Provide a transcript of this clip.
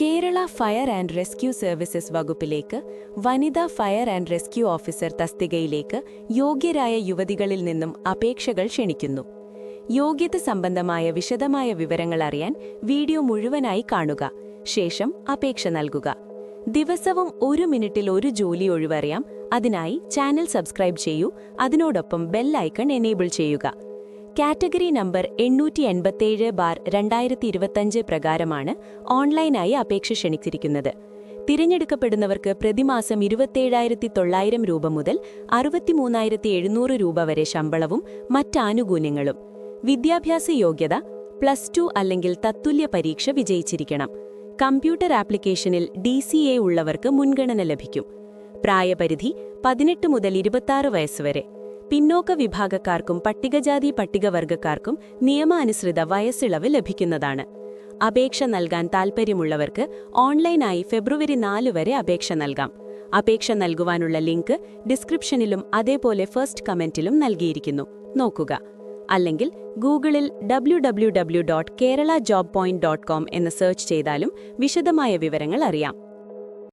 Kerala fire and rescue services വകുപ്പിലേക്ക് വനിതാ fire and rescue officer തസ്തികയിലേക്ക് യോഗ്യരായ യുവതികളിൽ നിന്നും അപേക്ഷകൾ ക്ഷണിക്കുന്നു. യോഗ്യത സംബന്ധമായ വിശദമായ വിവരങ്ങൾ അറിയാൻ വീഡിയോ മുഴുവനായി കാണുക. ശേഷം അപേക്ഷ നൽകുക. ദിവസവും ഒരു മിനിറ്റിൽ ഒരു ജോലി ഒഴിവറിയാം. അതിനായി ചാനൽ സബ്സ്ക്രൈബ് ചെയ്യൂ. അതിനോടൊപ്പം ബെൽ ഐക്കൺ എനേബിൾ ചെയ്യുക. കാറ്റഗറി നമ്പർ എണ്ണൂറ്റി എൺപത്തേഴ് ബാർ രണ്ടായിരത്തി ഇരുപത്തഞ്ച് പ്രകാരമാണ് ഓൺലൈനായി അപേക്ഷ ക്ഷണിച്ചിരിക്കുന്നത്. തിരഞ്ഞെടുക്കപ്പെടുന്നവർക്ക് പ്രതിമാസം ഇരുപത്തേഴായിരത്തി തൊള്ളായിരം രൂപ മുതൽ അറുപത്തിമൂന്നായിരത്തി എഴുന്നൂറ് രൂപ വരെ ശമ്പളവും മറ്റാനുകൂല്യങ്ങളും. വിദ്യാഭ്യാസ യോഗ്യത പ്ലസ് ടു അല്ലെങ്കിൽ തത്തുല്യ പരീക്ഷ വിജയിച്ചിരിക്കണം. കമ്പ്യൂട്ടർ ആപ്ലിക്കേഷനിൽ ഡി സി എ ഉള്ളവർക്ക് മുൻഗണന ലഭിക്കും. പ്രായപരിധി പതിനെട്ട് മുതൽ ഇരുപത്താറ് വയസ്സ് വരെ. പിന്നോക്ക വിഭാഗക്കാർക്കും പട്ടികജാതി പട്ടികവർഗക്കാർക്കും നിയമാനുസൃത വയസ്സിളവ് ലഭിക്കുന്നതാണ്. അപേക്ഷ നൽകാൻ താൽപ്പര്യമുള്ളവർക്ക് ഓൺലൈനായി ഫെബ്രുവരി നാല് വരെ അപേക്ഷ നൽകാം. അപേക്ഷ നൽകുവാനുള്ള ലിങ്ക് ഡിസ്ക്രിപ്ഷനിലും അതേപോലെ ഫസ്റ്റ് കമന്റിലും നൽകിയിരിക്കുന്നു. നോക്കുക. അല്ലെങ്കിൽ ഗൂഗിളിൽ W W W dot Kerala job point dot com എന്ന് സെർച്ച് ചെയ്താലും വിശദമായ വിവരങ്ങൾ അറിയാം.